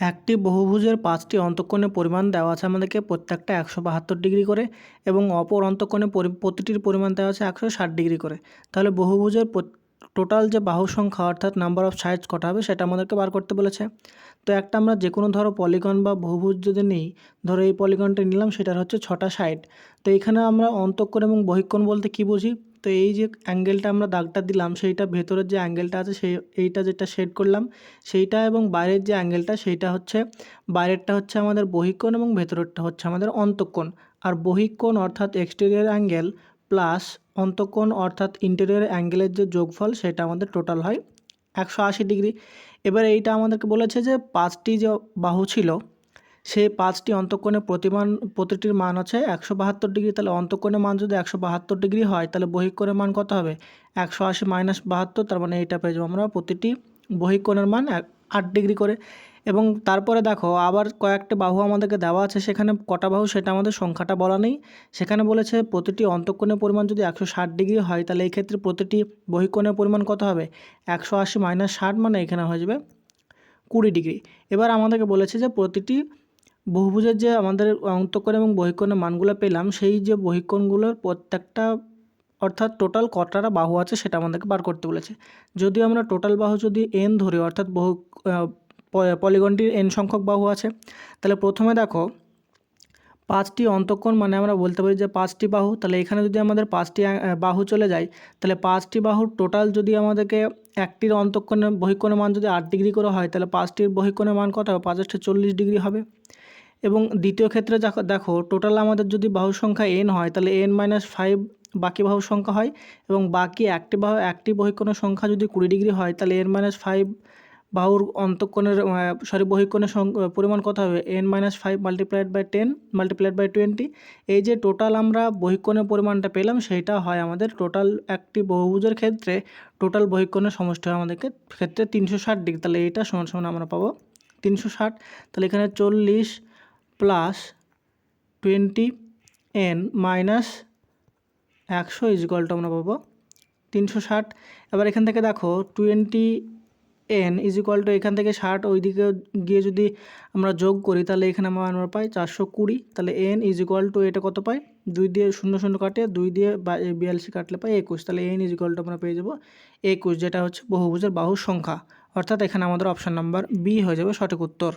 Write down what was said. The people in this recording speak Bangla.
একটি বহুভুজের পাঁচটি অন্তঃকোণের পরিমাণ দেওয়া আছে আমাদেরকে প্রত্যেকটা একশো বাহাত্তর ডিগ্রি করে এবং অপর অন্তঃকোণে পরি- প্রতিটির পরিমাণ দেওয়া আছে একশো ষাট ডিগ্রি করে। তাহলে বহুভুজের টোটাল যে বাহু সংখ্যা অর্থাৎ নাম্বার অফ সাইডস কটা হবে সেটা আমাদেরকে বার করতে বলেছে। তো একটা আমরা যে কোনো ধরো পলিগন বা বহুভুজ যদি নিই, ধরো এই পলিগনটা নিলাম সেটার হচ্ছে ছটা সাইড তো এখানে আমরা অন্তঃকোণ এবং বহিঃকোণ বলতে কী বুঝি? তো এই যে অ্যাঙ্গেলটা আমরা দাগটা দিলাম, সেইটা ভেতরের যে অ্যাঙ্গেলটা আছে সেই এইটা যেটা শেড করলাম, সেইটা এবং বাইরের যে অ্যাঙ্গেলটা, সেইটা হচ্ছে, বাইরেরটা হচ্ছে আমাদের বহিঃকোণ এবং ভেতরেরটা হচ্ছে আমাদের অন্তঃকোণ। আর বহিঃকোণ অর্থাৎ এক্সটেরিয়র অ্যাঙ্গেল প্লাস অন্তঃকোণ অর্থাৎ ইন্টেরিয়র অ্যাঙ্গেলের যে যোগফল, সেটা আমাদের টোটাল হয় একশো আশি ডিগ্রি এবার এইটা আমাদেরকে বলেছে যে পাঁচটি যে বাহু ছিল সেই পাঁচটি অন্তঃকোণের প্রতিমান, প্রতিটির মান আছে একশো বাহাত্তর ডিগ্রি, তাহলে অন্তঃকোণের মান যদি একশো বাহাত্তর ডিগ্রি হয়, তাহলে বহিঃকোণের মান কত হবে? একশো আশি মাইনাস বাহাত্তর, তার মানে এইটা পেয়ে যাব আমরা প্রতিটি বহিঃকোণের মান আট ডিগ্রি করে। এবং তারপরে দেখো, আবার কয়েকটা বাহু আমাদেরকে দেওয়া আছে, সেখানে কটা বাহু সেটা আমাদের সংখ্যাটা বলা নেই। সেখানে বলেছে প্রতিটি অন্তঃকোণের পরিমাণ যদি একশো ষাট ডিগ্রি হয়, তাহলে এই ক্ষেত্রে প্রতিটি বহিঃকোণের পরিমাণ কত হবে? একশো আশি মাইনাস ষাট মানে এখানে হয়ে যাবে কুড়ি ডিগ্রি। এবার আমাদেরকে বলেছে যে প্রতিটি বহুভুজের যে আমাদের অন্তঃকোণ এবং বহিঃকোণের মানগুলো পেলাম, সেই যে বহিঃকোণগুলোর প্রত্যেকটা, অর্থাৎ টোটাল কটাটা বাহু আছে সেটা আমাদেরকে বার করতে বলেছে। যদি আমরা টোটাল বাহু যদি এন ধরি, অর্থাৎ বহু পলিগনটির এন সংখ্যক বাহু আছে, তাহলে প্রথমে দেখো, পাঁচটি অন্তঃকোণ মানে আমরা বলতে পারি যে পাঁচটি বাহু, তাহলে এখানে যদি আমাদের পাঁচটি বাহু চলে যায়, তাহলে পাঁচটি বাহুর টোটাল যদি আমাদেরকে একটির অন্তঃকোণের বহিঃকোণের মান যদি আট ডিগ্রি করে হয়, তাহলে পাঁচটির বহিঃকোণের মান কত হবে? পাঁচটা চল্লিশ ডিগ্রি হবে। এবং দ্বিতীয় ক্ষেত্রে দেখো টোটাল আমাদের যদি বাহুর সংখ্যা এন হয়, তাহলে এন মাইনাস ফাইভ বাকি বাহুর সংখ্যা হয় এবং বাকি একটি বাহু একটি বহিঃকোণের সংখ্যা যদি কুড়ি ডিগ্রি হয়, তাহলে এন মাইনাস ফাইভ বাহুর অন্তঃকোণের সরি বহিঃকোণের পরিমাণ কত হবে? N minus five multiplied by ten multiplied by twenty এই যে টোটাল আমরা বহিঃকোণের পরিমাণটা পেলাম, সেইটা হয় আমাদের টোটাল একটি বহুভুজের ক্ষেত্রে টোটাল বহিঃকোণের সমষ্টি হয় আমাদেরকে ক্ষেত্রে তিনশো ষাট ডিগ্রি তাহলে এইটা সমান সমান আমরা পাবো তিনশো ষাট। তাহলে এখানে চল্লিশ প্লাস টোয়েন্টি এন মাইনাস একশো ইজগলটা আমরা পাবো তিনশো ষাট। এবার এখান থেকে দেখো twenty n is equal to এখান থেকে ষাট, ওইদিকে গিয়ে যদি আমরা যোগ করি, তাহলে এখানে আমরা আমরা পাই চারশো কুড়ি। তাহলে এন ইজ ইকুয়াল টু এটা কত পাই? দুই দিয়ে শূন্য শূন্য কাটে দুই দিয়ে বিয়াল্লিশ কাটলে পাই একুশ। তাহলে এন ইজ ইকুয়াল টু আমরা পেয়ে যাব একুশ, যেটা হচ্ছে বহুভুজের বাহুর সংখ্যা। অর্থাৎ এখানে আমাদের অপশান নাম্বার বি হয়ে যাবে সঠিক উত্তর।